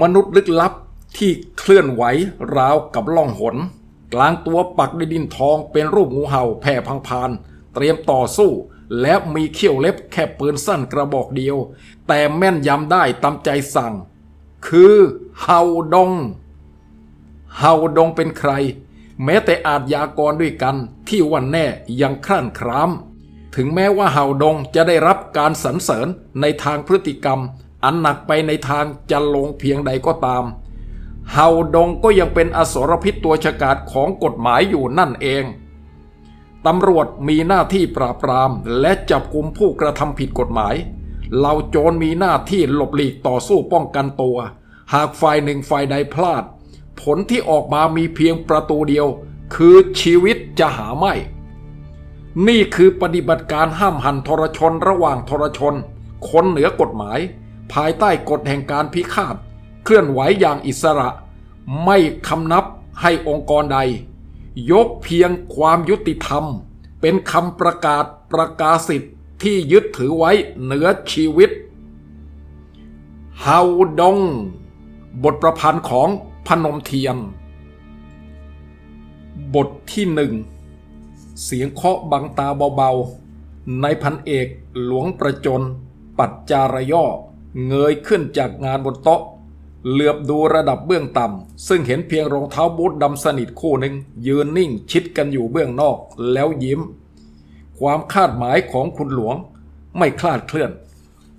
มนุษย์ลึกลับที่เคลื่อนไหวราวกับล่องหน กลางตัวปักด้วยดินทองเป็นรูปงูเห่าแผ่พังพาน เตรียมต่อสู้ และมีเขี้ยวเล็บแค่ปืนสั้นกระบอกเดียว แต่แม่นยำได้ตามใจสั่ง คือเฮาดงเฮาดงเป็นใคร แม้แต่อาจยากรด้วยกันที่วันแน่ยังครั่นคราม ถึงแม้ว่าเฮาดงจะได้รับการสรรเสริญในทางพฤติกรรม อันหนักไปในทางจะลงเพียงใดก็ตาม เฮาดงก็ยังเป็นอสรพิษตัวฉกาจของกฎหมายอยู่นั่นเอง ตำรวจมีหน้าที่ปราบปรามและจับกลุ่มผู้กระทำผิดกฎหมายเหล่าโจรมีหน้าที่หลบหลีกต่อสู้ป้องกันตัว หากฝ่ายหนึ่งฝ่ายใดพลาด ผลที่ออกมามีเพียงประตูเดียว คือชีวิตจะหาไม่นี่คือปฏิบัติการห้ามหันทรชนระหว่างทรชน คนเหนือกฎหมาย ภายใต้กฎแห่งการพิฆาต เคลื่อนไหวอย่างอิสระ ไม่คำนับให้องค์กรใด ยกเพียงความยุติธรรม เป็นคำประกาศประกาศสิทธิ์ที่ยึดถือไว้เหนือชีวิตเฮาดง บทประพันธ์ของพนมเทียน บทที่หนึ่ง เสียงเคาะบังตาเบาๆ ในพันเอกหลวงประจน ปัดจารย่อ เงยขึ้นจากงานบนโต๊ะ เหลือบดูระดับเบื้องต่ำ ซึ่งเห็นเพียงรองเท้าบูทดำสนิทคู่หนึ่งยืนนิ่งชิดกันอยู่เบื้องนอกแล้วยิ้ม ความคาดหมายของคุณหลวงไม่คลาดเคลื่อน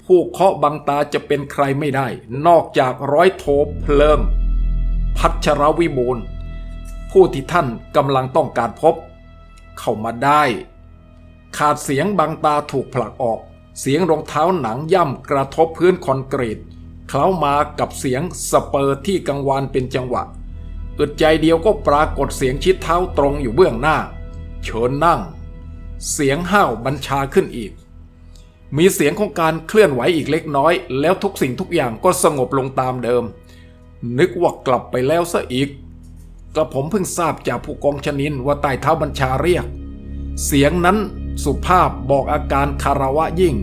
ผู้เคาะบังตาจะเป็นใครไม่ได้ นอกจากร้อยโทเพลิงพัชรวิบูลผู้ที่ท่านกำลังต้องการพบ เข้ามาได้ ขาดเสียงบังตาถูกผลักออก เสียงรองเท้าหนังย่ำกระทบพื้นคอนกรีตเคล้ามากับเสียงสเปอร์ที่กังวานเป็นจังหวะอึดใจเดียวก็ปรากฏเสียงชิดเท้าตรงอยู่เบื้องหน้า เชิญนั่ง เสียงห้าวบัญชาขึ้นอีก มีเสียงของการเคลื่อนไหวอีกเล็กน้อย แล้วทุกสิ่งทุกอย่างก็สงบลงตามเดิม นึกว่ากลับไปแล้วซะอีกกระผมเพิ่งทราบจากผู้กองชนินว่าใต้เท้าบัญชาเรียก เสียงนั้น สุภาพบอกอาการคารวะยิ่ง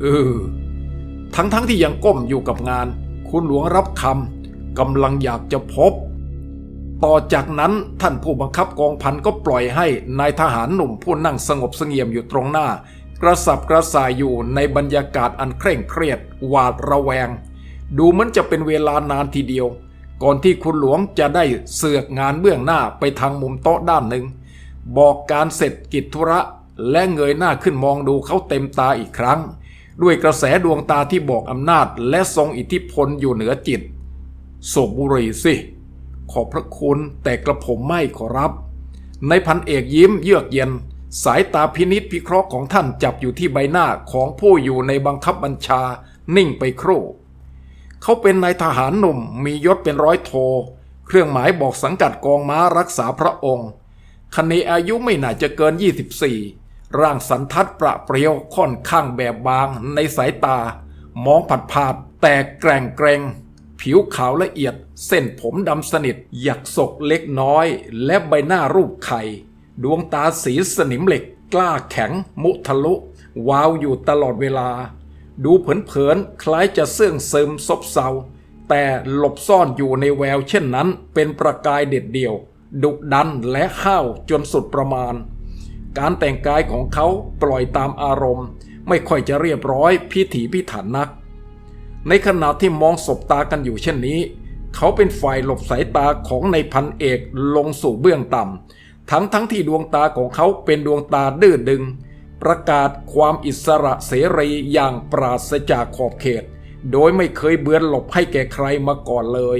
เออ ทั้งๆทที่ยังก้มอยู่กับงาน คุณหลวงรับคำกำลังอยากจะพบ ต่อจากนั้นท่านผู้บังคับกองพันก็ปล่อยให้นายทหารหนุ่มผู้นั่งสงบเสงี่ยมอยู่ตรงหน้า กระสับกระส่ายอยู่ในบรรยากาศอันเคร่งเครียด หวาดระแวง ดูเหมือนจะเป็นเวลานานทีเดียว ก่อนที่คุณหลวงจะได้เสือกงานเบื้องหน้าไปทางมุมโต๊ะด้านหนึ่งบอกการเสร็จกิจธุระ และเงยหน้าขึ้นมองดูเขาเต็มตาอีกครั้ง ด้วยกระแสดวงตาที่บอกอำนาจและทรงอิทธิพลอยู่เหนือจิตสูบบุหรี่สิ ขอบพระคุณแต่กระผมไม่ขอรับ ในพันเอกยิ้มเยือกเย็น สายตาพินิษพิเคราะห์ของท่านจับอยู่ที่ใบหน้าของผู้อยู่ในบังคับบัญชา นิ่งไปครู่เขาเป็นนายทหารหนุ่มมียศเป็นร้อยโท เครื่องหมายบอกสังกัดกองม้ารักษาพระองค์คะเนอายุไม่น่าจะเกิน 24 ร่างสันทัดประเปรียวค่อนข้างแบบบางในสายตา มองผัดผาดแต่แกร่งเกรงผิวขาวละเอียด เส้นผมดำสนิท หยักศกเล็กน้อย และใบหน้ารูปไข่ ดวงตาสีสนิมเหล็ก กล้าแข็ง มุทะลุ วาวอยู่ตลอดเวลา ดูเผินๆ คล้ายจะเสื่องซึมซบเซา แต่หลบซ่อนอยู่ในแววเช่นนั้น เป็นประกายเด็ดเดี่ยว ดุดันและห้าวจนสุดประมาณ การแต่งกายของเขาปล่อยตามอารมณ์ ไม่ค่อยจะเรียบร้อยพิถีพิถันนัก ในขณะที่มองสบตากันอยู่เช่นนี้ เขาเป็นฝ่ายหลบสายตาของในพันเอกลงสู่เบื้องต่ำทั้งทั้งที่ดวงตาของเขาเป็นดวงตาดื้อดึง ประกาศความอิสระเสรีอย่างปราศจากขอบเขต โดยไม่เคยเบือนหลบให้แก่ใครมาก่อนเลย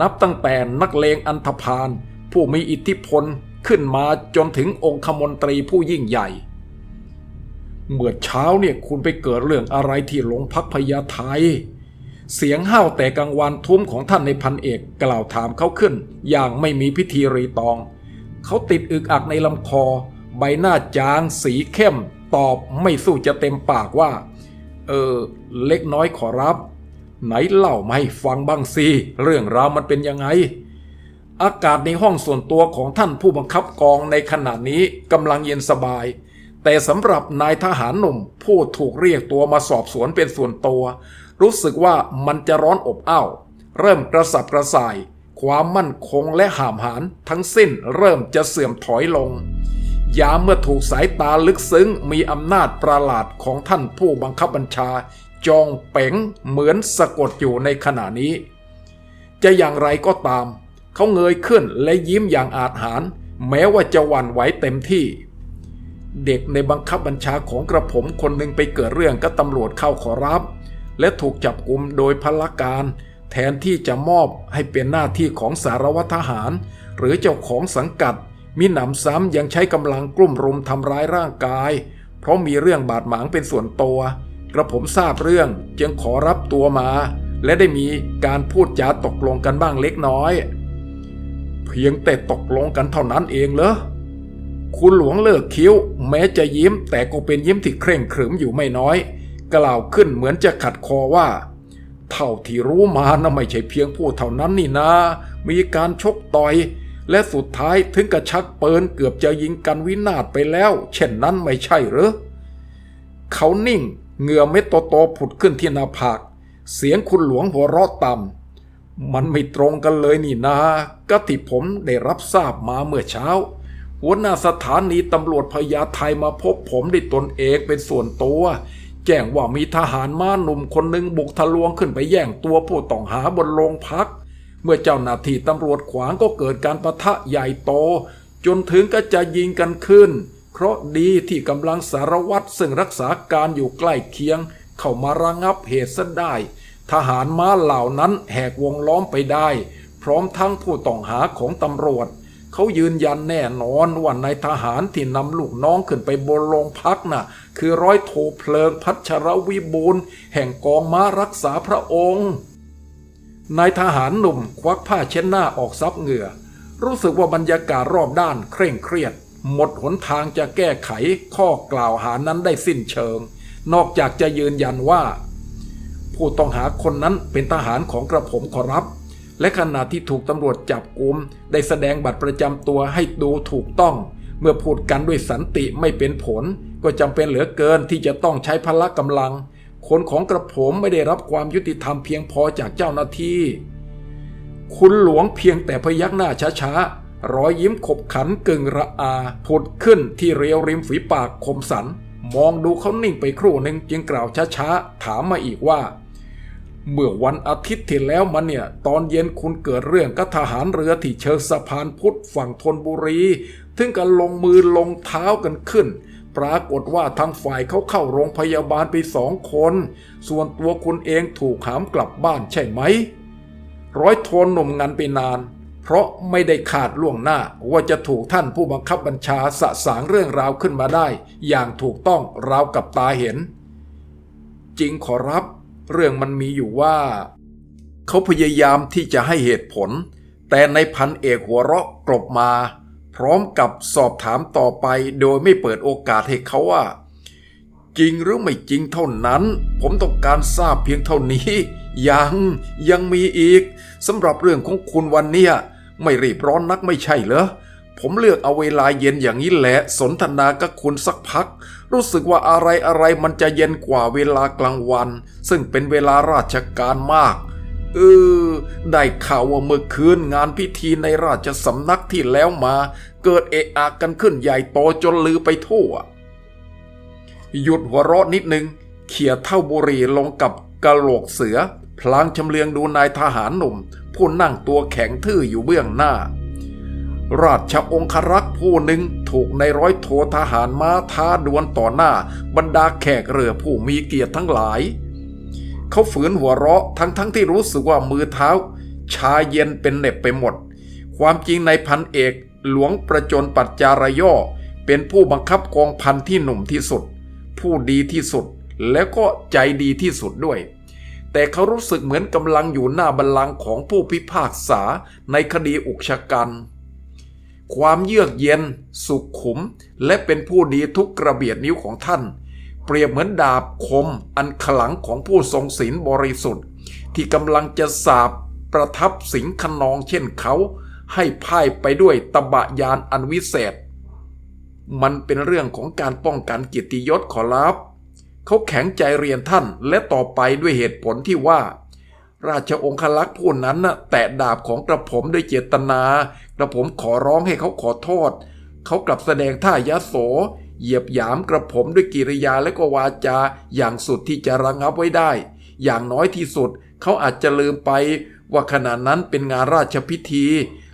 นับตั้งแต่นักเลงอันธพาลผู้มีอิทธิพล ขึ้นมาจนถึงองคมนตรีผู้ยิ่งใหญ่ เมื่อเช้าเนี่ยคุณไปเกิดเรื่องอะไรที่โรงพักพญาไทย เสียงห้าวแต่กลางวันทุ้มของท่านในพันเอกกล่าวถามเขาขึ้น อย่างไม่มีพิธีรีตอง เขาติดอึกอักในลำคอ ใบหน้าจาง สีเข้ม ตอบไม่สู้จะเต็มปากว่า เออ เล็กน้อยขอรับ ไหนเล่ามาให้ฟังบ้างสิเรื่องราวมันเป็นยังไง อากาศในห้องส่วนตัวของท่านผู้บังคับกองในขณะนี้กำลังเย็นสบาย แต่สำหรับนายทหารหนุ่มผู้ถูกเรียกตัวมาสอบสวนเป็นส่วนตัว รู้สึกว่ามันจะร้อนอบอ้าว เริ่มกระสับกระส่าย ความมั่นคงและห่ามหานทั้งสิ้นเริ่มจะเสื่อมถอยลง ยามเมื่อถูกสายตาลึกซึ้งมีอำนาจประหลาดของท่านผู้บังคับบัญชา จองเป๋งเหมือนสะกดอยู่ในขณะนี้ จะอย่างไรก็ตาม เขาเงยขึ้นและยิ้มอย่างอาจหาร แม้ว่าจะหวั่นไหวเต็มที่ เด็กในบังคับบัญชาของกระผมคนหนึ่งไปเกิดเรื่องกับตำรวจเข้าขอรับ และถูกจับกลุมโดยพลการ แทนที่จะมอบให้เป็นหน้าที่ของสารวัตรทหาร หรือเจ้าของสังกัดมีหนำซ้ำยังใช้กำลังกลุ่มรุมทำร้ายร่างกาย เพราะมีเรื่องบาดหมางเป็นส่วนตัว กระผมทราบเรื่องจึงขอรับตัวมา และได้มีการพูดจาตกลงกันบ้างเล็กน้อย เพียงแต่ตกลงกันเท่านั้นเองเหรอคุณหลวงเลิกคิ้ว แม้จะยิ้ม แต่ก็เป็นยิ้มที่เคร่งขรึมอยู่ไม่น้อย กล่าวขึ้นเหมือนจะขัดคอว่า เท่าที่รู้มานะไม่ใช่เพียงพูดเท่านั้นนี่นะ มีการชกต่อย และสุดท้ายถึงกระชักปืนเกือบจะยิงกันวินาศไปแล้ว เช่นนั้นไม่ใช่หรือเขานิ่งเหงื่อเม็ดโตๆผุดขึ้นที่หน้าผาก เสียงคุณหลวงหัวเราะต่ำ มันไม่ตรงกันเลยนี่นาก็ที่ผมได้รับทราบมาเมื่อเช้า หัวหน้าสถานีตำรวจพญาไทมาพบผมด้วยตนเองเป็นส่วนตัว แจ้งว่ามีทหารม้าหนุ่มคนหนึ่งบุกทะลวงขึ้นไปแย่งตัวผู้ต้องหาบนโรงพัก เมื่อเจ้าหน้าที่ตำรวจขวางก็เกิดการประทะใหญ่โต จนถึงก็จะยิงกันขึ้น เพราะดีที่กำลังสารวัตรซึ่งรักษาการอยู่ใกล้เคียง เข้ามาระงับเหตุซะได้ ทหารม้าเหล่านั้นแหกวงล้อมไปได้ พร้อมทั้งผู้ต้องหาของตำรวจ เขายืนยันแน่นอนว่านายทหารที่นำลูกน้องขึ้นไปบนโรงพักน่ะ คือร้อยโทเพลิงพัชรวิบูลแห่งกองม้ารักษาพระองค์นายทหารหนุ่มควักผ้าเช็ดหน้าออกซับเหงื่อ รู้สึกว่าบรรยากาศรอบด้านเคร่งเครียด หมดหนทางจะแก้ไขข้อกล่าวหานั้นได้สิ้นเชิง นอกจากจะยืนยันว่า ผู้ต้องหาคนนั้นเป็นทหารของกระผมขอรับ และขณะที่ถูกตำรวจจับกุม ได้แสดงบัตรประจำตัวให้ดูถูกต้อง เมื่อพูดกันด้วยสันติไม่เป็นผล ก็จำเป็นเหลือเกินที่จะต้องใช้พละกำลัง คนของกระผมไม่ได้รับความยุติธรรมเพียงพอจากเจ้าหน้าที่คุณหลวงเพียงแต่พยักหน้าช้าๆรอยยิ้มขบขันกึ่งระอาผุดขึ้นที่เรียวริมฝีปากคมสัน มองดูเขานิ่งไปครู่หนึ่งจึงกล่าวช้าๆ ถามมาอีกว่า เมื่อวันอาทิตย์ที่แล้วมันเนี่ย ตอนเย็นคุณเกิดเรื่องกับทหารเรือที่เชิงสะพานพุทธฝั่งธนบุรี ถึงกันลงมือลงเท้ากันขึ้น ปรากฏว่าทางฝ่ายเขาเข้าโรงพยาบาลไปสองคน ส่วนตัวคุณเองถูกหามกลับบ้านใช่ไหม ร้อยโทนหนุ่มงันไปนาน เพราะไม่ได้ขาดล่วงหน้าว่าจะถูกท่านผู้บังคับบัญชาสะสางเรื่องราวขึ้นมาได้ อย่างถูกต้องราวกับตาเห็น จริงขอรับ เรื่องมันมีอยู่ว่า เขาพยายามที่จะให้เหตุผล แต่ในพันเอกหัวเราะกลบมา พร้อมกับสอบถามต่อไปโดยไม่เปิดโอกาสให้เขาว่า จริงหรือไม่จริงเท่านั้น ผมต้องการทราบเพียงเท่านี้ยังยังมีอีกสำหรับเรื่องของคุณวันเนี้ย ไม่รีบร้อนนักไม่ใช่เหรอ ผมเลือกเอาเวลาเย็นอย่างนี้แหละ สนทนากับคุณสักพัก รู้สึกว่าอะไรอะไรมันจะเย็นกว่าเวลากลางวัน ซึ่งเป็นเวลาราชการมาก เออ ได้ข่าวว่าเมื่อคืนงานพิธีในราชสำนักที่แล้วมา เกิดเอะอะกันขึ้นใหญ่โตจนลือไปทั่ว หยุดหัวเราะนิดนึง เขี่ยเท่าบุรีลงกับกะโหลกเสือ พลางชำเลืองดูนายทหารหนุ่ม ผู้นั่งตัวแข็งทื่ออยู่เบื้องหน้า ราชองครักษ์ผู้หนึ่งถูกในร้อยโททหารม้าท้าดวลต่อหน้า บรรดาแขกเรือผู้มีเกียรติทั้งหลาย เขาฝืนหัวเราะทั้งทั้งที่รู้สึกว่ามือเท้า ชาเย็นเป็นเหน็บไปหมด ความจริงในพันเอกหลวงประจนปัจจารย่อเป็นผู้บังคับกองพันที่หนุ่มที่สุด ผู้ดีที่สุดแล้วก็ใจดีที่สุดด้วย แต่เขารู้สึกเหมือนกำลังอยู่หน้าบัลลังก์ของผู้พิพากษาในคดีอุกชะกัน ความเยือกเย็น สุขุม และเป็นผู้ดีทุกกระเบียดนิ้วของท่าน เปรียบเหมือนดาบคม อันขลังของผู้ทรงศีลบริสุทธิ์ ที่กำลังจะสาบประทับสิงขนองเช่นเขา ให้พ่ายไปด้วยตบะยานอันวิเศษ มันเป็นเรื่องของการป้องกันเกียรติยศขอรับ เขาแข็งใจเรียนท่านและต่อไปด้วยเหตุผลที่ว่า ราชองคลักษ์ผู้นั้นน่ะแตะดาบของกระผมด้วยเจตนา กระผมขอร้องให้เขาขอโทษ เขากลับแสดงท่ายโส เหยียบหยามกระผมด้วยกิริยาและก็วาจาอย่างสุดที่จะระงับไว้ได้ อย่างน้อยที่สุดเขาอาจจะลืมไปว่าขณะนั้นเป็นงานราชพิธี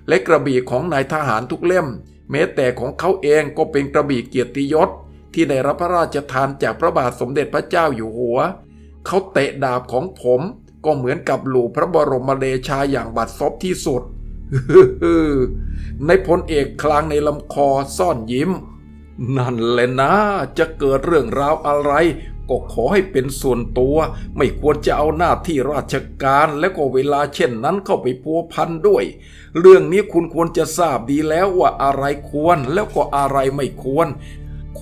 และกระบี่ของนายทหารทุกเล่ม แม้แต่ของเขาเองก็เป็นกระบี่เกียรติยศ ที่ได้รับพระราชทานจากพระบาทสมเด็จพระเจ้าอยู่หัว เขาเตะดาบของผมก็เหมือนกับหลูพระบรมเดชาอย่างบัดซบที่สุด ในพลเอกคลางในลำคอซ่อนยิ้ม นั่นแหละนะ จะเกิดเรื่องราวอะไร ก็ขอให้เป็นส่วนตัว ไม่ควรจะเอาหน้าที่ราชการและก็เวลาเช่นนั้นเข้าไปพัวพันด้วย เรื่องนี้คุณควรจะทราบดีแล้วว่าอะไรควรแล้วก็อะไรไม่ควร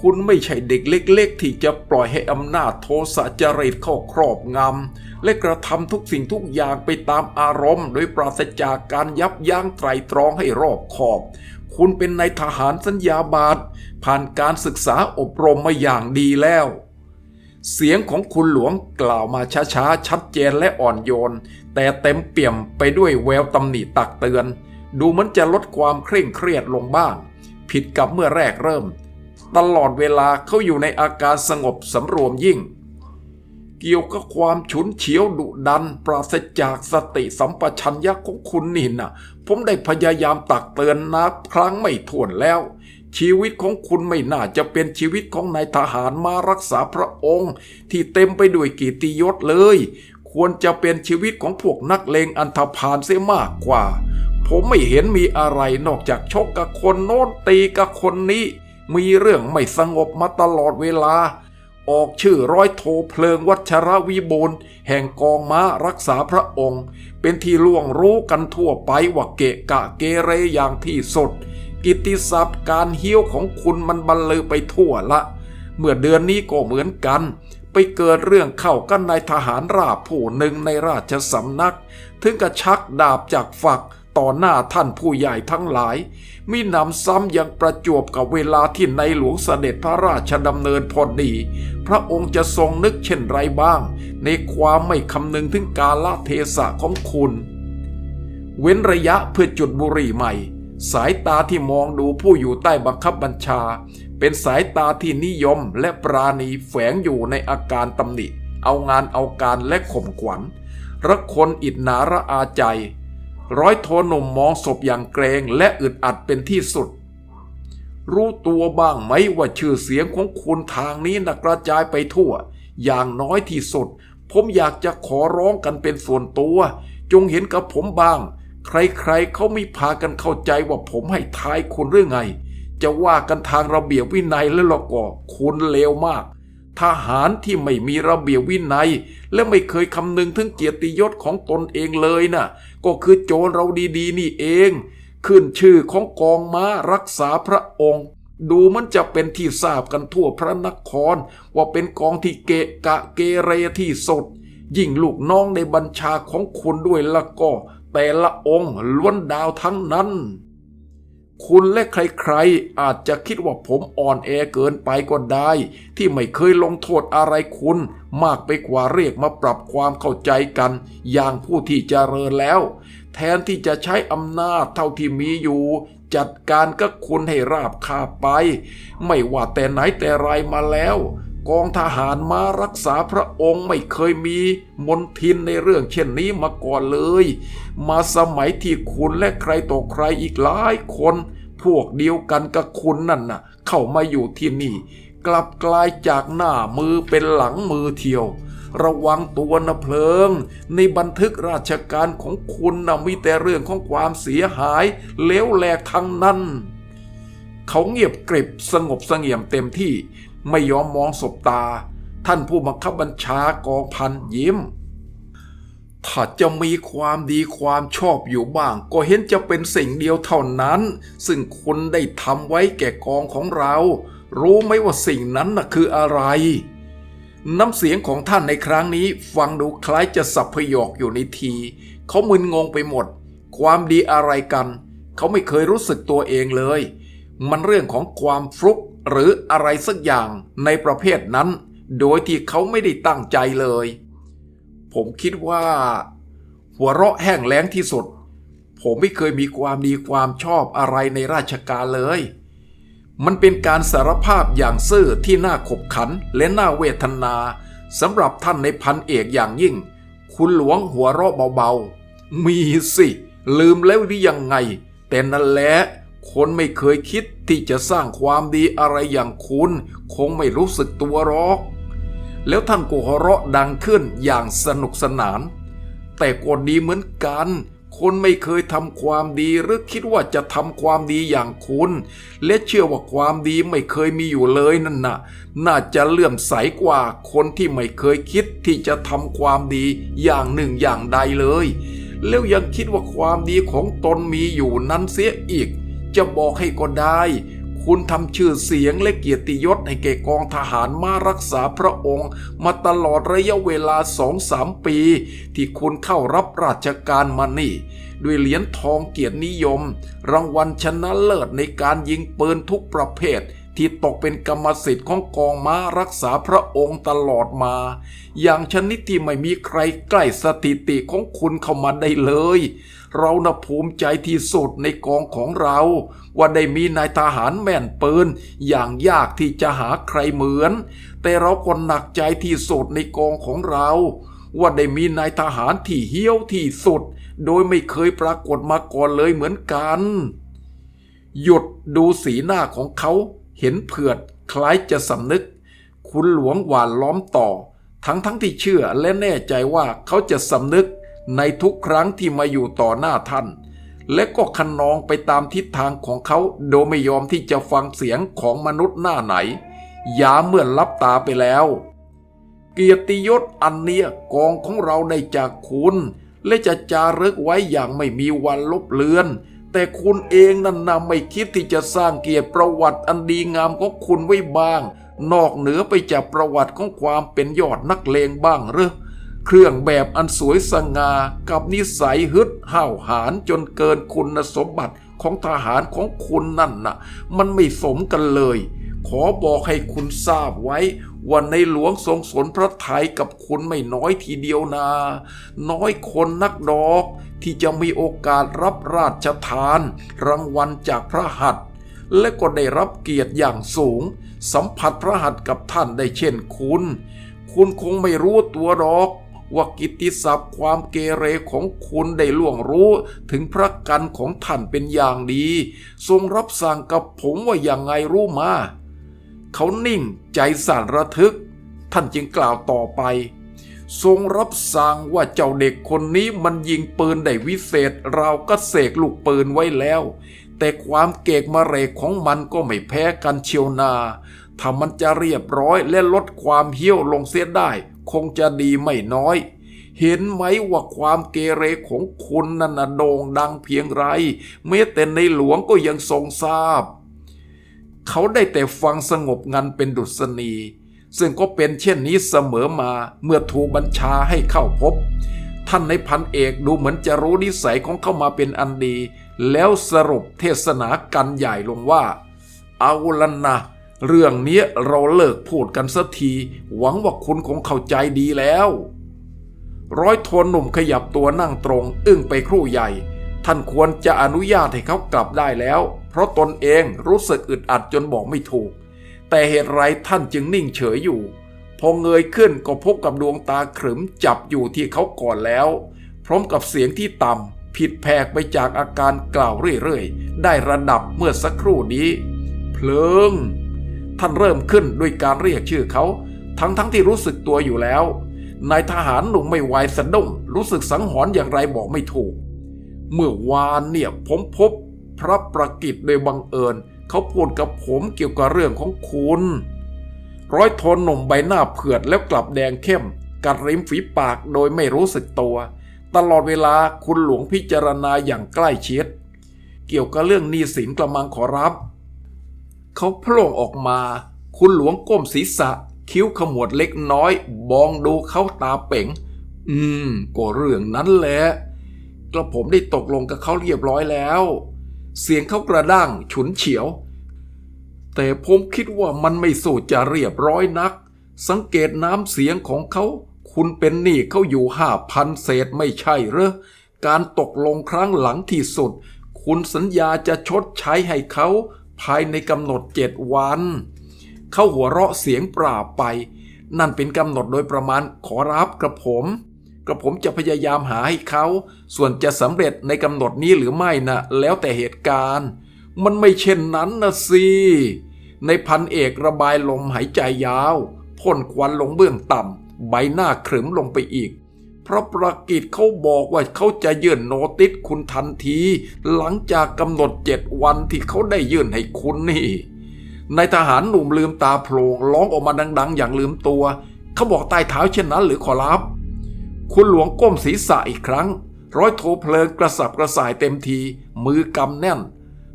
คุณไม่ใช่เด็กเล็ก ๆ ที่จะปล่อยให้อำนาจโทสะจริตเข้าครอบงำและกระทำทุกสิ่งทุกอย่างไปตามอารมณ์ โดยปราศจากการยับยั้งไตรตรองให้รอบขอบ คุณเป็นนายทหารสัญญาบาตผ่านการศึกษาอบรมมาอย่างดีแล้ว เสียงของคุณหลวงกล่าวมาช้าๆชัดเจนและอ่อนโยน แต่เต็มเปี่ยมไปด้วยแววตำหนิตักเตือน ดูเหมือนจะลดความเคร่งเครียดลงบ้างผิดกับเมื่อแรกเริ่ม ตลอดเวลาเขาอยู่ในอาการสงบสำรวมยิ่ง เกี่ยวกับความฉุนเฉียวดุดัน ปราศจากสติสัมปชัญญะของคุณนี่นะผมได้พยายามตักเตือนนับครั้งไม่ถ้วนแล้ว ชีวิตของคุณไม่น่าจะเป็นชีวิตของนายทหารมารักษาพระองค์ ที่เต็มไปด้วยกีติยศเลย ควรจะเป็นชีวิตของพวกนักเลงอันธพาลเสียมากกว่า ผมไม่เห็นมีอะไรนอกจากชกกับคนโน้นตีกับคนนี้ มีเรื่องไม่สงบมาตลอดเวลา ออกชื่อร้อยโทเพลิงวัชรวิบูลแห่งกองม้ารักษาพระองค์ เป็นที่ล่วงรู้กันทั่วไปว่าเกะกะเกเรอย่างที่สุดกิตติศัพท์การเหี้ยวของคุณมันบรรลือไปทั่วละ เมื่อเดือนนี้ก็เหมือนกัน ไปเกิดเรื่องเข้ากันนายทหารราบผู้หนึ่งในราชสำนัก ถึงกระชักดาบจากฝัก ต่อหน้าท่านผู้ใหญ่ทั้งหลายมีหนำซ้ำยังประจวบกับเวลาที่ในหลวงเสด็จพระราชดำเนินพอดี พระองค์จะทรงนึกเช่นไรบ้าง ในความไม่คำนึงถึงกาลเทศะของคุณ เว้นระยะเพื่อจุดบุหรี่ใหม่ สายตาที่มองดูผู้อยู่ใต้บังคับบัญชา เป็นสายตาที่นิยมและปราณีแฝงอยู่ในอาการตำหนิ เอางานเอาการและข่มขวัญรักคนอิดหนาระอาใจ ร้อยโทหนุ่มมองศพอย่างเกรงและอึดอัดเป็นที่สุด รู้ตัวบ้างไหมว่าชื่อเสียงของคุณทางนี้นะกระจายไปทั่ว อย่างน้อยที่สุด ผมอยากจะขอร้องกันเป็นส่วนตัว จงเห็นกับผมบ้าง ใครๆเขาไม่พากันเข้าใจว่าผมให้ทายคุณหรือไง จะว่ากันทางระเบียบวินัยแล้วล่ะก็คุณเลวมาก ทหารที่ไม่มีระเบียบวินัย และไม่เคยคำนึงถึงเกียรติยศของตนเองเลยน่ะ ก็คือโจรเราดีๆ นี่เอง ขึ้นชื่อของกองม้ารักษาพระองค์ ดูมันจะเป็นที่ทราบกันทั่วพระนคร ว่าเป็นกองที่เกะกะเกเรที่สุดยิ่งลูกน้องในบัญชาของคุณด้วยละก็ แต่ละองค์ล้วนดาวทั้งนั้น คุณและใครๆ อาจจะคิดว่าผมอ่อนแอเกินไปก็ได้ ที่ไม่เคยลงโทษอะไรคุณ มากไปกว่าเรียกมาปรับความเข้าใจกัน อย่างผู้ที่เจริญแล้ว แทนที่จะใช้อำนาจเท่าที่มีอยู่ จัดการกับคุณให้ราบคาไป ไม่ว่าแต่ไหนแต่ไรมาแล้ว กองทหารมารักษาพระองค์ไม่เคยมีมนทินในเรื่องเช่นนี้มาก่อนเลย มาสมัยที่คุณและใครต่อใครอีกหลายคน พวกเดียวกันกับคุณนั่นน่ะ เข้ามาอยู่ที่นี่ กลับกลายจากหน้ามือเป็นหลังมือเที่ยว ระวังตัวนะเพลิง ในบันทึกราชการของคุณนะมีแต่เรื่องของความเสียหายเลวแหลกทั้งนั้น เขาเงียบกริบสงบเสงี่ยมเต็มที่ ไม่ยอมมองสบตา ท่านผู้บังคับบัญชากองพันยิ้ม ถ้าจะมีความดีความชอบอยู่บ้าง ก็เห็นจะเป็นสิ่งเดียวเท่านั้น ซึ่งคุณได้ทำไว้แก่กองของเรา รู้ไหมว่าสิ่งนั้นน่ะคืออะไร น้ำเสียงของท่านในครั้งนี้ฟังดูคล้ายจะสับพยอกอยู่ในที เขามึนงงไปหมด ความดีอะไรกัน เขาไม่เคยรู้สึกตัวเองเลยมันเรื่องของความฟลุก หรืออะไรสักอย่างในประเภทนั้น โดยที่เขาไม่ได้ตั้งใจเลย ผมคิดว่า หัวเราะแห้งแล้งที่สุด ผมไม่เคยมีความดีความชอบอะไรในราชการเลย มันเป็นการสารภาพอย่างซื่อที่น่าขบขันและน่าเวทนาสำหรับท่านในพันเอกอย่างยิ่ง คุณหลวงหัวเราะเบาๆ มีสิ ลืมแล้วหรือยังไง แต่นั่นแหละ คนไม่เคยคิดที่จะสร้างความดีอะไรอย่างคุณ คงไม่รู้สึกตัวหรอก แล้วท่านก็หัวเราะดังขึ้นอย่างสนุกสนาน แต่ก็ดีเหมือนกัน คนไม่เคยทำความดีหรือคิดว่าจะทำความดีอย่างคุณ และเชื่อว่าความดีไม่เคยมีอยู่เลยนั่นน่ะ น่าจะเลื่อมใสกว่าคนที่ไม่เคยคิดที่จะทำความดีอย่างหนึ่งอย่างใดเลย แล้วยังคิดว่าความดีของตนมีอยู่นั้นเสียอีก จะบอกให้ก็ได้ คุณทำชื่อเสียงและเกียรติยศให้แก่กองทหารมารักษาพระองค์ มาตลอดระยะเวลาสองสามปี ที่คุณเข้ารับราชการมานี่ ด้วยเหรียญทองเกียรตินิยม รางวัลชนะเลิศในการยิงปืนทุกประเภทที่ตกเป็นกรรมสิทธิ์ของกองม้ารักษาพระองค์ตลอดมา อย่างชนิดที่ไม่มีใครใกล้สถิติของคุณเข้ามาได้เลย เรานะภูมิใจที่สุดในกองของเรา ว่าได้มีนายทหารแม่นปืนอย่างยากที่จะหาใครเหมือน แต่เราก็หนักใจที่สุดในกองของเรา ว่าได้มีนายทหารที่เหี้ยวที่สุด โดยไม่เคยปรากฏมาก่อนเลยเหมือนกัน หยุดดูสีหน้าของเขาเห็นเผือดคล้ายจะสำนึก คุณหลวงหวานล้อมต่อ ทั้งทั้งที่เชื่อและแน่ใจว่าเขาจะสำนึก ในทุกครั้งที่มาอยู่ต่อหน้าท่าน และก็คันนองไปตามทิศทางของเขาโดยไม่ยอมที่จะฟังเสียงของมนุษย์หน้าไหน ยาเมื่อลับตาไปแล้ว เกียรติยศอันเนี้ยกองของเราได้จากคุณ และจะจารึกไว้อย่างไม่มีวันลบเลือน แต่คุณเองนั่นนะไม่คิดที่จะสร้างเกียรติประวัติอันดีงามของคุณไว้บ้าง นอกเหนือไปจากประวัติของความเป็นยอดนักเลงบ้างหรือ เครื่องแบบอันสวยสง่ากับนิสัยฮึดห้าวหาญจนเกินคุณสมบัติของทหารของคุณนั่นน่ะ มันไม่สมกันเลย ขอบอกให้คุณทราบไว้ว่าในหลวงทรงสนพระทัยกับคุณไม่น้อยทีเดียวนา น้อยคนนักดอก ที่จะมีโอกาสรับราชทาน รางวัลจากพระหัตถ์และก็ได้รับเกียรติอย่างสูง สัมผัสพระหัตถ์กับท่านได้เช่นคุณ คุณคงไม่รู้ตัวหรอก ว่ากิตติศัพท์ความเกเรของคุณได้ล่วงรู้ถึงพระกันของท่านเป็นอย่างดี ทรงรับสั่งกับผมว่าอย่างไงรู้มา เขานิ่งใจสั่นระทึก ท่านจึงกล่าวต่อไป ทรงรับสั่งว่าเจ้าเด็กคนนี้มันยิงปืนได้วิเศษเราก็เสกลูกปืนไว้แล้ว แต่ความเกกมาเรกของมันก็ไม่แพ้กันเชียวนาถ้ามันจะเรียบร้อยและลดความเหี้ยวลงเสียได้ คงจะดีไม่น้อย เห็นไหมว่าความเกเรของคุณนั่นนะโด่งดังเพียงไรแม้แต่ในหลวงก็ยังทรงทราบ เขาได้แต่ฟังสงบงันเป็นดุษณีซึ่งก็เป็นเช่นนี้เสมอมาเมื่อถูกบัญชาให้เข้าพบ ท่านในพันเอกดูเหมือนจะรู้นิสัยของเขามาเป็นอันดี แล้วสรุปเทศนากันใหญ่ลงว่า เอาละนะ เรื่องนี้เราเลิกพูดกันสักที หวังว่าคุณคงเข้าใจดีแล้ว ร้อยโทนหนุ่มขยับตัวนั่งตรง อึ้งไปครู่ใหญ่ ท่านควรจะอนุญาตให้เขากลับได้แล้ว เพราะตนเองรู้สึกอึดอัดจนบอกไม่ถูก แต่เหตุไรท่านจึงนิ่งเฉยอยู่ พอเงยขึ้นก็พบกับดวงตาขรึมจับอยู่ที่เขาก่อนแล้ว พร้อมกับเสียงที่ต่ำผิดแผกไปจากอาการกล่าวเรื่อยๆ ได้ระดับเมื่อสักครู่นี้ เพลิง ท่านเริ่มขึ้นด้วยการเรียกชื่อเขา ทั้งๆทที่รู้สึกตัวอยู่แล้ว นายทหารหนุ่มไม่ไหวสะดุ้งรู้สึกสังหรณ์อย่างไรบอกไม่ถูก เมื่อวานเนี่ยผมพบพระประกิตโดยบังเอิญ เขาพูดกับผมเกี่ยวกับเรื่องของคุณ ร้อยโทนหนุ่มใบหน้าเผือดแล้วกลับแดงเข้ม กัดริมฝีปากโดยไม่รู้สึกตัว ตลอดเวลาคุณหลวงพิจารณาอย่างใกล้ชิด เกี่ยวกับเรื่องหนี้สินกระมังขอรับ เขาโผล่ออกมา คุณหลวงก้มศีรษะ คิ้วขมวดเล็กน้อย บองดูเขาตาเป่ง อืม ก็เรื่องนั้นแหละกระผมได้ตกลงกับเขาเรียบร้อยแล้ว เสียงเขากระด้างฉุนเฉียว แต่ผมคิดว่ามันไม่สู้จะเรียบร้อยนัก สังเกตน้ำเสียงของเขาคคุณเป็นหนี้เขาอยู่ห้าพันเศษไม่ใช่เหรอการตกลงครั้งหลังที่สุด คุณสัญญาจะชดใช้ให้เขา ภายในกำหนดเจ็ดวัน เขาหัวเราะเสียงปราบไป นั่นเป็นกำหนดโดยประมาณขอรับกระผม กระผมจะพยายามหาให้เขา ส่วนจะสำเร็จในกำหนดนี้หรือไม่นะแล้วแต่เหตุการณ์ มันไม่เช่นนั้นนะสิในพันเอกระบายลมหายใจยาวพ่นควันลงเบื้องต่ำใบหน้าขรึมลงไปอีก พราะประกิจเขาบอกว่าเขาจะยื่นโนติสคุณทันที หลังจากกำหนดเจ็ดวันที่เขาได้ยื่นให้คุณนี่นายทหารหนุ่มลืมตาโพลงร้องออกมาดัง ๆ อย่างลืมตัว เขาบอกใต้เท้าเช่นนั้นหรือขอรับ คุณหลวงก้มศีรษะอีกครั้ง ร้อยโทเพลิงกระสับกระส่ายเต็มที มือกำแน่น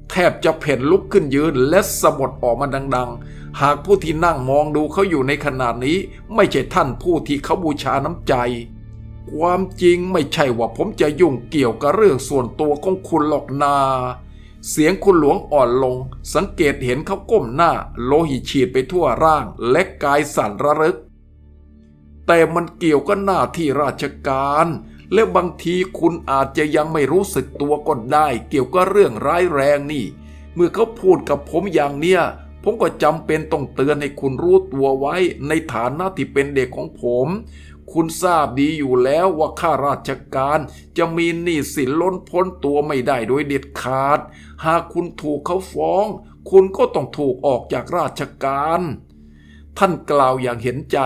แทบจะเพ่นลุกขึ้นยืนและสะบดออกมาดัง ๆ หากผู้ที่นั่งมองดูเขาอยู่ในขนาดนี้ ไม่ใช่ท่านผู้ที่เขาบูชาน้ำใจ ความจริงไม่ใช่ว่าผมจะยุ่งเกี่ยวกับเรื่องส่วนตัวของคุณหรอกนา เสียงคุณหลวงอ่อนลง สังเกตเห็นเขาก้มหน้า โลหิตฉีดไปทั่วร่าง และกายสั่นระรึก แต่มันเกี่ยวกับหน้าที่ราชการ และบางทีคุณอาจจะยังไม่รู้สึกตัวก็ได้ เกี่ยวกับเรื่องร้ายแรงนี่ เมื่อเขาพูดกับผมอย่างเนี้ย ผมก็จำเป็นต้องเตือนให้คุณรู้ตัวไว้ในฐานะที่เป็นเด็กของผม คุณทราบดีอยู่แล้วว่าข้าราชการจะมีหนี้สินล้นพ้นตัวไม่ได้โดยเด็ดขาด หากคุณถูกเขาฟ้อง คุณก็ต้องถูกออกจากราชการ ท่านกล่าวอย่างเห็นใจ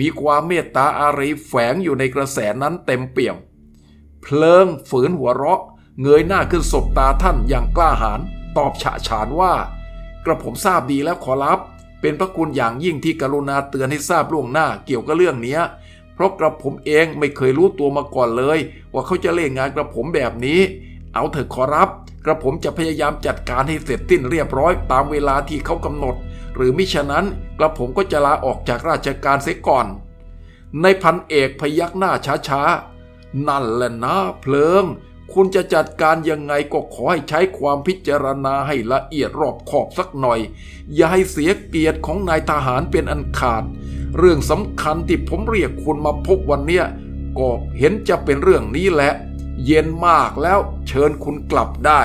มีความเมตตาอารีแฝงอยู่ในกระแสนั้นเต็มเปี่ยม เพลิงฝืนหัวเราะ เงยหน้าขึ้นสบตาท่านอย่างกล้าหาญตอบฉะฉานว่า กระผมทราบดีแล้วขอรับ เป็นพระคุณอย่างยิ่งที่กรุณาเตือนให้ทราบล่วงหน้าเกี่ยวกับเรื่องนี้เพราะกระผมเองไม่เคยรู้ตัวมาก่อนเลย ว่าเขาจะเล่นงานกระผมแบบนี้ เอาเถอะขอรับ กระผมจะพยายามจัดการให้เสร็จสิ้นเรียบร้อยตามเวลาที่เขากำหนด หรือมิฉะนั้นกระผมก็จะลาออกจากราชการเสียก่อน ในพันเอกพยักหน้าช้าๆนั่นแหละนะเพลิง คุณจะจัดการยังไงก็ขอให้ใช้ความพิจารณาให้ละเอียดรอบขอบสักหน่อย อย่าให้เสียเกียรติของนายทหารเป็นอันขาด เรื่องสำคัญที่ผมเรียกคุณมาพบวันเนี้ยก็เห็นจะเป็นเรื่องนี้แหละ เย็นมากแล้วเชิญคุณกลับได้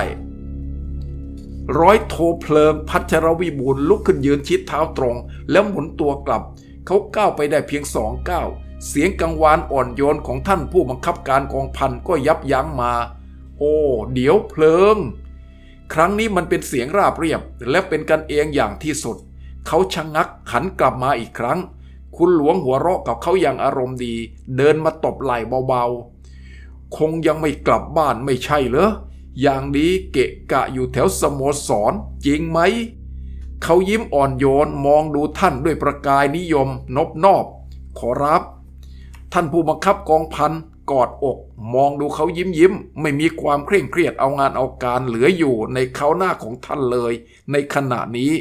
ร้อยโทเพลิงพัชรวิบูลลุกขึ้นยืนชิดเท้าตรง แล้วหมุนตัวกลับ เขาก้าวไปได้เพียงสองก้าวเสียงกังวานอ่อนโยนของท่านผู้บังคับการกองพันก็ยับยั้งมา โอ้ เดี๋ยวเพลิง ครั้งนี้มันเป็นเสียงราบเรียบและเป็นกันเองอย่างที่สุด เขาชะงักหันกลับมาอีกครั้ง คุณหลวงหัวเราะกับเขาอย่างอารมณ์ดี เดินมาตบไหล่เบาๆ คงยังไม่กลับบ้านไม่ใช่เหรอ อย่างนี้เกะกะอยู่แถวสโมสร จริงไหม เขายิ้มอ่อนโยนมองดูท่านด้วยประกายนิยมนบนอบ ขอรับ ท่านผู้บังคับกองพัน กอดอก มองดูเขายิ้มยิ้ม ไม่มีความเคร่งเครียดเอางานเอาการเหลืออยู่ในเขาหน้าของท่านเลย ในขณะนี้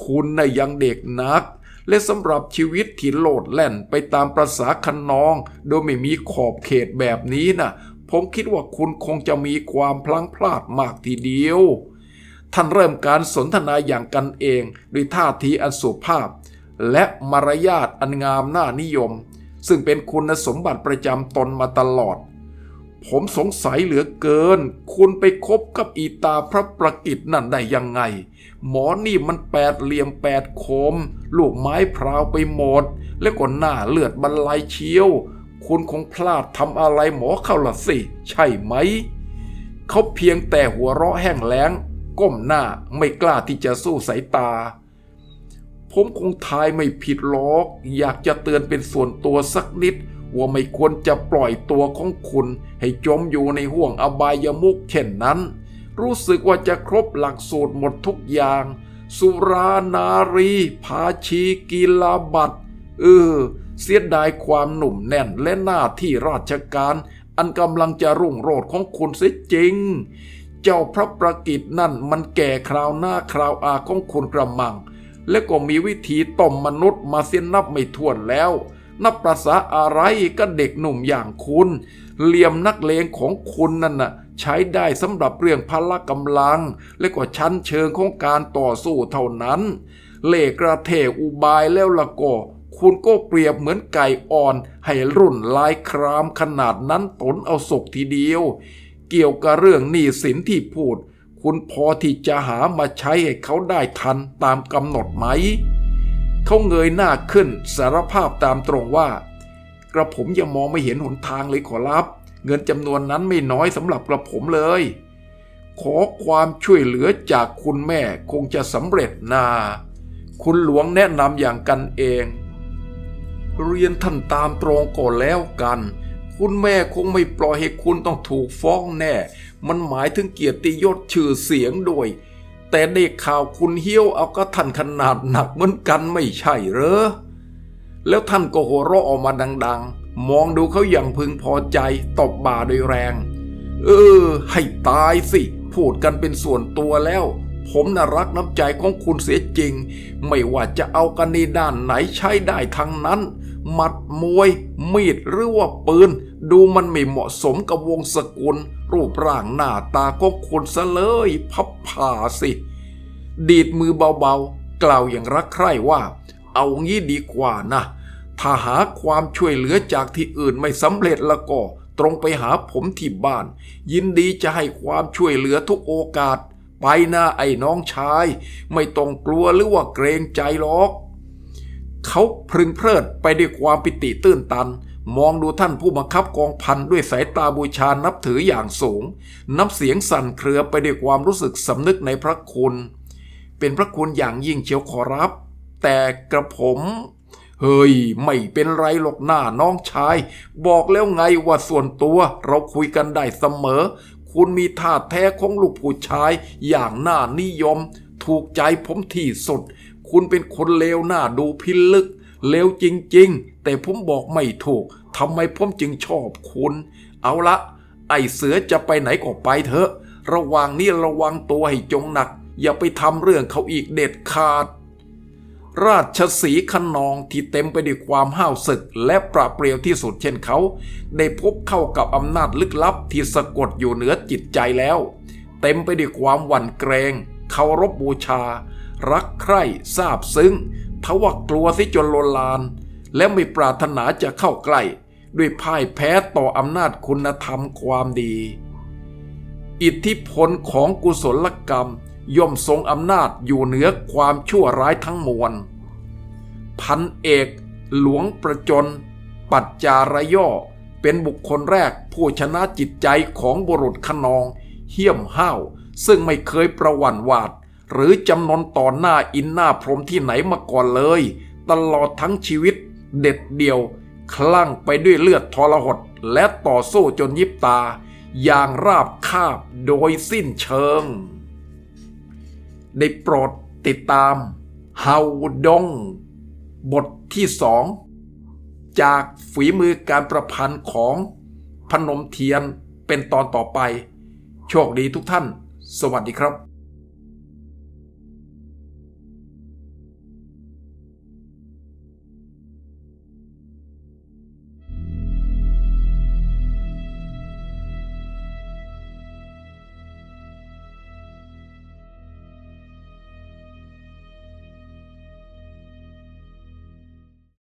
คุณน่ะยังเด็กนัก และสำหรับชีวิตที่โลดแล่นไปตามประษาคันนอง โดยไม่มีขอบเขตแบบนี้น่ะ ผมคิดว่าคุณคงจะมีความพลั้งพลาดมากทีเดียว ท่านเริ่มการสนทนาอย่างกันเองด้วยท่าทีอันสุภาพ และมารยาทอันงามน่านิยม ซึ่งเป็นคุณสมบัติประจำตนมาตลอด ผมสงสัยเหลือเกิน คุณไปคบกับอีตาพระประกิตนั่นได้ยังไง หมอนี่มันแปดเหลี่ยมแปดคม ลูกไม้พราวไปหมด แล้วก็หน้าเลือดบรรลัยเชียว คุณคงพลาดทำอะไรหมอเข้าละสิ ใช่ไหม เขาเพียงแต่หัวเราะแห้งแล้ง ก้มหน้าไม่กล้าที่จะสู้สายตา ผมคงทายไม่ผิดหรอก อยากจะเตือนเป็นส่วนตัวสักนิด ว่าไม่ควรจะปล่อยตัวของคุณ ให้จมอยู่ในห่วงอบายมุกเช่นนั้น รู้สึกว่าจะครบหลักสูตรหมดทุกอย่าง สุรานารีภาชีกีฬาบัตรเออ เสียดายความหนุ่มแน่นและหน้าที่ราชการ อันกำลังจะรุ่งโรจน์ของคุณเสียจริง เจ้าพระประกิตนั่นมันแก่คราวหน้าคราวอาของคุณกระมัง และก็มีวิธีต้มมนุษย์มาเสียนับไม่ถ้วนแล้ว นับประษาอะไรก็เด็กหนุ่มอย่างคุณ เหลี่ยมนักเลงของคุณนั่นน่ะใช้ได้สำหรับเรื่องพละกำลัง และก็ชั้นเชิงของการต่อสู้เท่านั้น เล่กระเทอุบายแล้วละก็คุณก็เปรียบเหมือนไก่อ่อน ให้รุ่นลายครามขนาดนั้นตนเอาศกทีเดียว เกี่ยวกับเรื่องหนี้สินที่พูด คุณพอที่จะหามาใช้ให้เขาได้ทันตามกำหนดไหม เขาเงยหน้าขึ้นสารภาพตามตรงว่า กระผมยังมองไม่เห็นหนทางเลยขอรับ เงินจำนวนนั้นไม่น้อยสำหรับกระผมเลย ขอความช่วยเหลือจากคุณแม่คงจะสำเร็จนา คุณหลวงแนะนำอย่างกันเอง เรียนท่านตามตรงก่อนแล้วกัน คุณแม่คงไม่ปล่อยให้คุณต้องถูกฟ้องแน่ มันหมายถึงเกียรติยศชื่อเสียงด้วย แต่ได้ข่าวคุณเฮี้ยวเอาก็ท่านขนาดหนักเหมือนกันไม่ใช่เหรอ แล้วท่านก็หัวเราะออกมาดัง ๆ มองดูเขาอย่างพึงพอใจตบบ่าโดยแรง เออ ให้ตายสิ พูดกันเป็นส่วนตัวแล้ว ผมน่ะรักน้ำใจของคุณเสียจริง ไม่ว่าจะเอากันในด้านไหนใช้ได้ทั้งนั้น หมัดมวย มีดหรือว่าปืน ดูมันไม่เหมาะสมกับวงสกุล รูปร่างหน้าตาของคุณซะเลย พับผ่าสิ ดีดมือเบาๆ กล่าวอย่างรักใคร่ว่า เอางี้ดีกว่านะถ้าหาความช่วยเหลือจากที่อื่นไม่สำเร็จล้วก็ ตรงไปหาผมที่บ้าน ยินดีจะให้ความช่วยเหลือทุกโอกาส ไปนะไอ้น้องชาย ไม่ต้องกลัวหรือว่าเกรงใจหรอก เขาพรึงเพลิดไปด้วยความปิติตื้นตัน มองดูท่านผู้บังคับกองพันด้วยสายตาบูชานับถืออย่างสูง น้ำเสียงสั่นเครือไปด้วยความรู้สึกสำนึกในพระคุณ เป็นพระคุณอย่างยิ่งเชียวขอรับ แต่กระผม เฮ้ย ไม่เป็นไรหรอกหน้าน้องชาย บอกแล้วไงว่าส่วนตัวเราคุยกันได้เสมอ คุณมีท่าแท้ของลูกผู้ชายอย่างน่านิยม ถูกใจผมที่สุด คุณเป็นคนเลวหน้าดูพิลึกเลวจริง ๆ แต่ผมบอกไม่ถูกทำไมผมจึงชอบคุณ เอาละ ไอเสือจะไปไหนก็ไปเถอะ ระว่างนี้ระวังตัวให้จงหนัก อย่าไปทำเรื่องเขาอีกเด็ดขาด ราชสีขนองที่เต็มไปด้วยความห้าวศึกและปราเปรียวที่สุดเช่นเขา ได้พบเข้ากับอำนาจลึกลับที่สะกดอยู่เหนือจิตใจแล้ว เต็มไปด้วยความหวั่นเกรงเคารพบูชา รักใคร่ซาบซึ้งทว่ากลัวสิจนโลลาน และไม่ปรารถนาจะเข้าใกล้ ด้วยพ่ายแพ้ต่ออำนาจคุณธรรมความดี อิทธิพลของกุศลกรรมย่อมทรงอำนาจอยู่เหนือความชั่วร้ายทั้งมวล พันเอกหลวงประจน ปัจจารย่อเป็นบุคคลแรกผู้ชนะจิตใจของบุรุษขนอง เหี้ยมห้าว ซึ่งไม่เคยประวัติวาด หรือจำนนต่อหน้าอินหน้าพรหมที่ไหนมาก่อนเลย ตลอดทั้งชีวิต เด็ดเดียว คลั่งไปด้วยเลือดทรหดและต่อสู้จนยิบตา อย่างราบคาบโดยสิ้นเชิง ได้โปรดติดตามเฮาดง บทที่สองจากฝีมือการประพันธ์ของพนมเทียนเป็นตอนต่อไป โชคดีทุกท่าน สวัสดีครับ